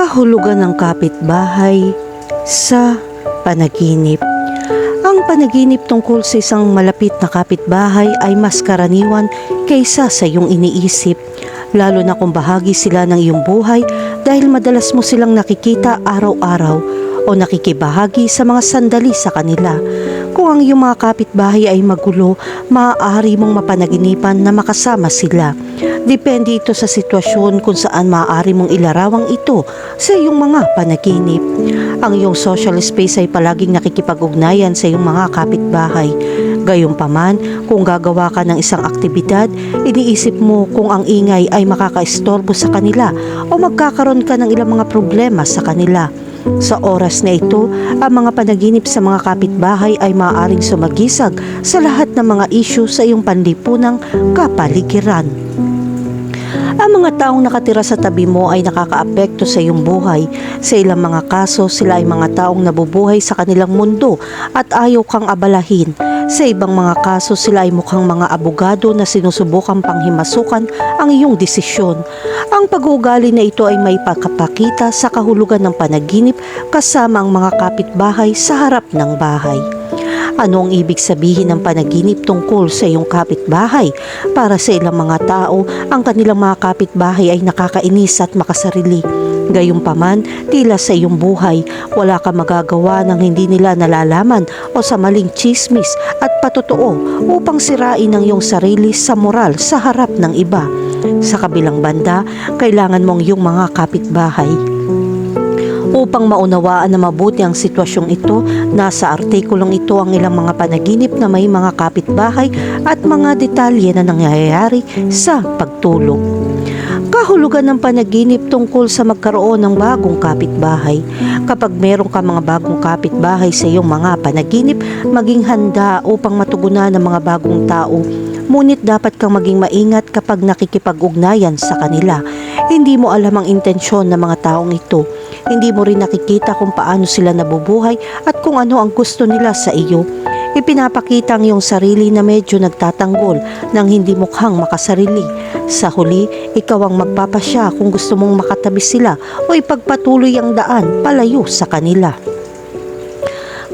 kahulugan ng kapitbahay sa panaginip. Ang panaginip tungkol sa isang malapit na kapitbahay ay mas karaniwan kaysa sa iyong iniisip, lalo na kung bahagi sila ng iyong buhay dahil madalas mo silang nakikita araw-araw o nakikibahagi sa mga sandali sa kanila. Kung ang iyong mga kapitbahay ay magulo, maaari mong mapanaginipan na makasama sila. Depende ito sa sitwasyon kung saan maaari mong ilarawang ito sa iyong mga panaginip. Ang iyong social space ay palaging nakikipag-ugnayan sa iyong mga kapitbahay. Gayunpaman, kung gagawa ka ng isang aktibidad, iniisip mo kung ang ingay ay makakaistorbo sa kanila o magkakaroon ka ng ilang mga problema sa kanila. Sa oras na ito, ang mga panaginip sa mga kapitbahay ay maaaring sumagisag sa lahat ng mga isyu sa iyong panlipunang kapaligiran. Ang mga taong nakatira sa tabi mo ay nakakaapekto sa iyong buhay. Sa ilang mga kaso, sila ay mga taong nabubuhay sa kanilang mundo at ayaw kang abalahin. Sa ibang mga kaso, sila ay mukhang mga abogado na sinusubukang panghimasukan ang iyong desisyon. Ang pag-uugali na ito ay may pagkapakita sa kahulugan ng panaginip kasama ang mga kapitbahay sa harap ng bahay. Ano ang ibig sabihin ng panaginip tungkol sa iyong kapitbahay? Para sa ilang mga tao, ang kanilang mga kapitbahay ay nakakainis at makasarili. Gayunpaman, tila sa iyong buhay, wala ka magagawa ng hindi nila nalalaman o sa maling chismis at patotoo upang sirain ang iyong sarili sa moral sa harap ng iba. Sa kabilang banda, kailangan mong iyong mga kapitbahay Upang maunawaan na mabuti ang sitwasyong ito, nasa artikulong ito ang ilang mga panaginip na may mga kapitbahay at mga detalye na nangyayari sa pagtulog. Kahulugan ng panaginip tungkol sa magkaroon ng bagong kapitbahay. Kapag meron ka mga bagong kapitbahay sa iyong mga panaginip, maging handa upang matugunan ng mga bagong tao. Ngunit dapat kang maging maingat kapag nakikipag-ugnayan sa kanila. Hindi mo alam ang intensyon ng mga taong ito. Hindi mo rin nakikita kung paano sila nabubuhay at kung ano ang gusto nila sa iyo. Ipinapakita ang iyong sarili na medyo nagtatanggol nang hindi mukhang makasarili. Sa huli, ikaw ang magpapasya kung gusto mong makatabi sila o ipagpatuloy ang daan palayo sa kanila.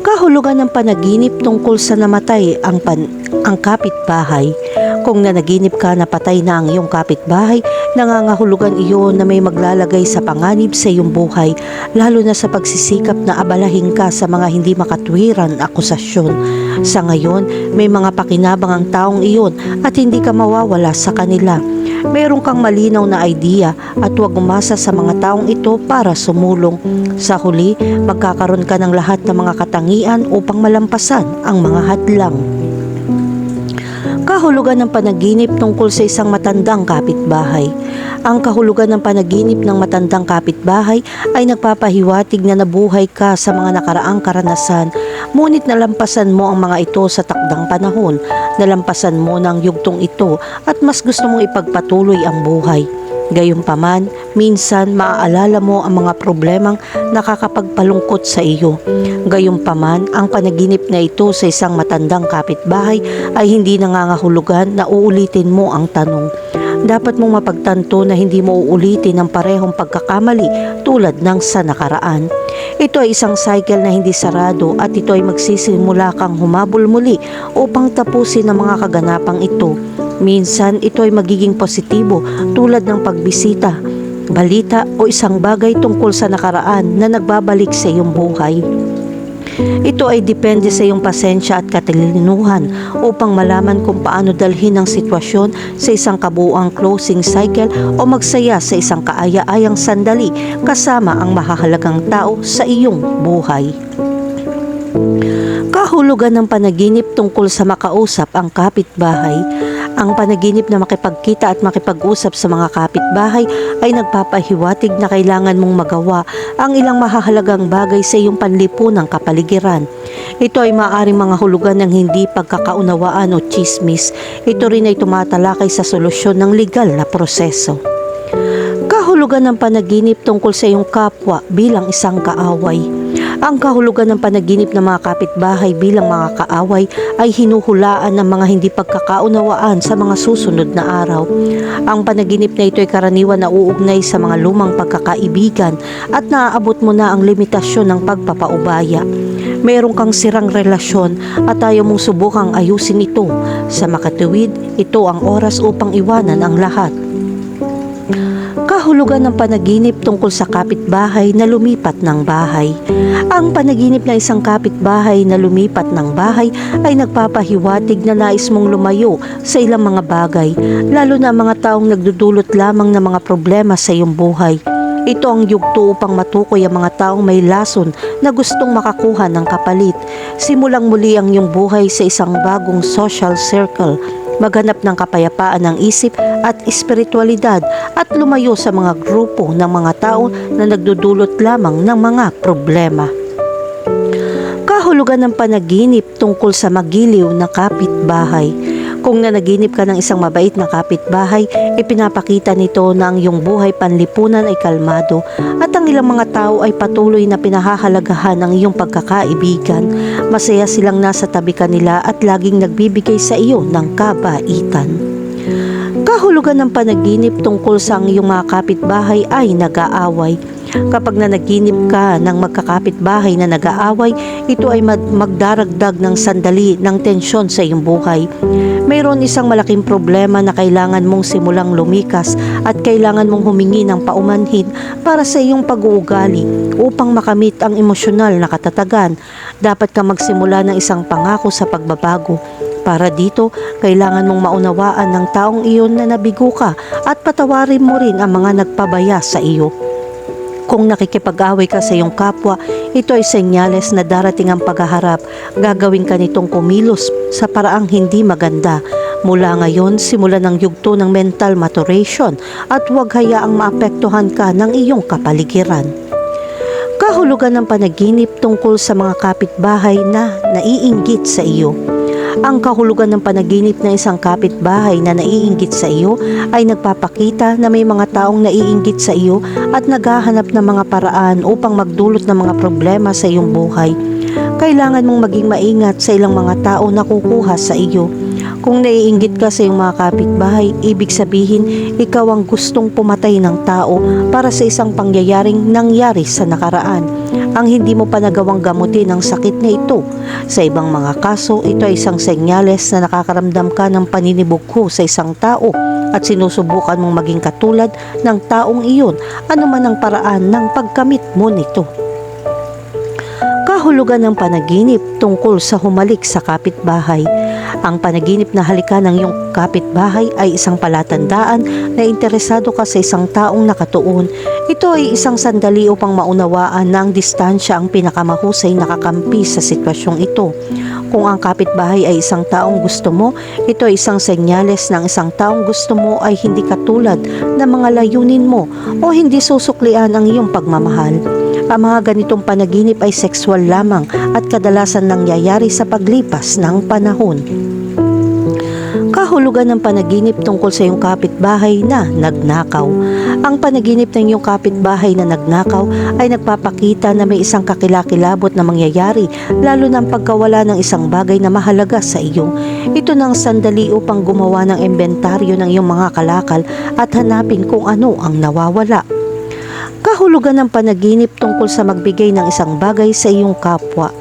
Kahulugan ng panaginip tungkol sa namatay ang, pan, ang kapitbahay. Kung nanaginip ka na patay na ang iyong kapitbahay, nangangahulugan iyon na may maglalagay sa panganib sa iyong buhay, lalo na sa pagsisikap na abalahin ka sa mga hindi makatwiran akusasyon. Sa ngayon, may mga pakinabang ang taong iyon at hindi ka mawawala sa kanila. Meron kang malinaw na idea at huwag umasa sa mga taong ito para sumulong. Sa huli, magkakaroon ka ng lahat ng mga katangian upang malampasan ang mga hadlang. Kahulugan ng panaginip tungkol sa isang matandang kapitbahay. Ang kahulugan ng panaginip ng matandang kapitbahay ay nagpapahiwatig na nabuhay ka sa mga nakaraang karanasan, ngunit nalampasan mo ang mga ito sa takdang panahon. Nalampasan mo ng yugtong ito at mas gusto mong ipagpatuloy ang buhay. Gayunpaman, minsan maaalala mo ang mga problemang nakakapagpalungkot sa iyo. Gayunpaman, ang panaginip na ito sa isang matandang kapitbahay ay hindi nangangahulugan na uulitin mo ang tanong. Dapat mong mapagtanto na hindi mo uulitin ang parehong pagkakamali tulad ng sa nakaraan. Ito ay isang cycle na hindi sarado at ito ay magsisimula kang humabol muli upang tapusin ang mga kaganapang ito. Minsan ito ay magiging positibo tulad ng pagbisita, balita o isang bagay tungkol sa nakaraan na nagbabalik sa iyong buhay. Ito ay depende sa iyong pasensya at katilinuhan upang malaman kung paano dalhin ang sitwasyon sa isang kabuuang closing cycle o magsaya sa isang kaaya-ayang sandali kasama ang mahahalagang tao sa iyong buhay. Kahulugan ng panaginip tungkol sa makausap ang kapitbahay. Ang panaginip na makipagkita at makipag-usap sa mga kapitbahay ay nagpapahiwatig na kailangan mong magawa ang ilang mahahalagang bagay sa iyong panlipunang kapaligiran. Ito ay maaaring mga hulugan ng hindi pagkakaunawaan o chismis. Ito rin ay tumatalakay sa solusyon ng legal na proseso. Kahulugan ng panaginip tungkol sa iyong kapwa bilang isang kaaway. Ang kahulugan ng panaginip ng mga kapitbahay bilang mga kaaway ay hinuhulaan ng mga hindi pagkakaunawaan sa mga susunod na araw. Ang panaginip na ito ay karaniwan na uugnay sa mga lumang pagkakaibigan at naaabot mo na ang limitasyon ng pagpapaubaya. Meron kang sirang relasyon at ayaw mong subukang ayusin ito. Sa makatuwid, ito ang oras upang iwanan ang lahat. Kahulugan ng panaginip tungkol sa kapitbahay na lumipat ng bahay. Ang panaginip ng isang kapitbahay na lumipat ng bahay ay nagpapahiwatig na nais mong lumayo sa ilang mga bagay, lalo na mga taong nagdudulot lamang ng mga problema sa iyong buhay. Ito ang yugto upang matukoy ang mga taong may lason na gustong makakuha ng kapalit. Simulang muli ang iyong buhay sa isang bagong social circle maghanap ng kapayapaan ng isip at espiritualidad at lumayo sa mga grupo ng mga tao na nagdudulot lamang ng mga problema. Kahulugan ng panaginip tungkol sa magiliw na kapitbahay. Kung nanaginip ka ng isang mabait na kapitbahay, ipinapakita nito na ang iyong buhay panlipunan ay kalmado at ang ilang mga tao ay patuloy na pinahahalagahan ang iyong pagkakaibigan. Masaya silang nasa tabi kanila at laging nagbibigay sa iyo ng kabaitan. Kahulugan ng panaginip tungkol sa ang iyong mga kapitbahay ay nag-aaway. Kapag nanaginip ka ng magkakapitbahay na nag-aaway, ito ay mag- magdaragdag ng sandali ng tensyon sa iyong buhay. Mayroon isang malaking problema na kailangan mong simulang lumikas at kailangan mong humingi ng paumanhin para sa iyong pag-uugali upang makamit ang emosyonal na katatagan. Dapat ka magsimula ng isang pangako sa pagbabago. Para dito, kailangan mong maunawaan ng taong iyon na nabigo ka at patawarin mo rin ang mga nagpabaya sa iyo. Kung nakikipag-away ka sa iyong kapwa, ito ay senyales na darating ang paghaharap. Gagawin ka nitong kumilos sa paraang hindi maganda. Mula ngayon, simulan ang yugto ng mental maturation at huwag hayaang maapektuhan ka ng iyong kapaligiran. Kahulugan ng panaginip tungkol sa mga kapitbahay na naiinggit sa iyo. Ang kahulugan ng panaginip ng isang kapitbahay na naiinggit sa iyo ay nagpapakita na may mga taong naiinggit sa iyo at naghahanap ng mga paraan upang magdulot ng mga problema sa iyong buhay. Kailangan mong maging maingat sa ilang mga tao na kukuha sa iyo. Kung naiinggit ka sa iyong mga kapitbahay, ibig sabihin ikaw ang gustong pumatay ng tao para sa isang pangyayaring nangyari sa nakaraan. Ang hindi mo pa nagawang gamutin ang sakit na ito. Sa ibang mga kaso, ito ay isang senyales na nakakaramdam ka ng paninibugho sa isang tao at sinusubukan mong maging katulad ng taong iyon anuman ang paraan ng pagkamit mo nito kahulugan ng panaginip tungkol sa humalik sa kapitbahay. Ang panaginip na halika ng iyong kapitbahay ay isang palatandaan na interesado ka sa isang taong nakatuon. Ito ay isang sandali upang maunawaan na ang distansya ang pinakamahusay na kakampi sa sitwasyong ito. Kung ang kapitbahay ay isang taong gusto mo, ito ay isang senyales ng isang taong gusto mo ay hindi katulad ng mga layunin mo o hindi susuklian ang iyong pagmamahal. Ang mga ganitong panaginip ay sexual lamang at kadalasan nangyayari sa paglipas ng panahon. Kahulugan ng panaginip tungkol sa iyong kapitbahay na nagnakaw. Ang panaginip ng iyong kapitbahay na nagnakaw ay nagpapakita na may isang kakilakilabot na mangyayari lalo na ang pagkawala ng isang bagay na mahalaga sa iyo. Ito nang sandali upang gumawa ng inventaryo ng iyong mga kalakal at hanapin kung ano ang nawawala. Kahulugan ng panaginip tungkol sa magbigay ng isang bagay sa iyong kapwa.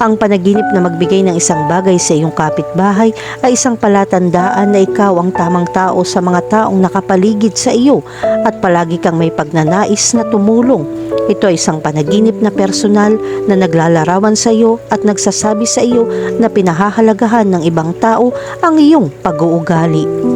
Ang panaginip na magbigay ng isang bagay sa iyong kapitbahay ay isang palatandaan na ikaw ang tamang tao sa mga taong nakapaligid sa iyo at palagi kang may pagnanais na tumulong. Ito ay isang panaginip na personal na naglalarawan sa iyo at nagsasabi sa iyo na pinahahalagahan ng ibang tao ang iyong pag-uugali.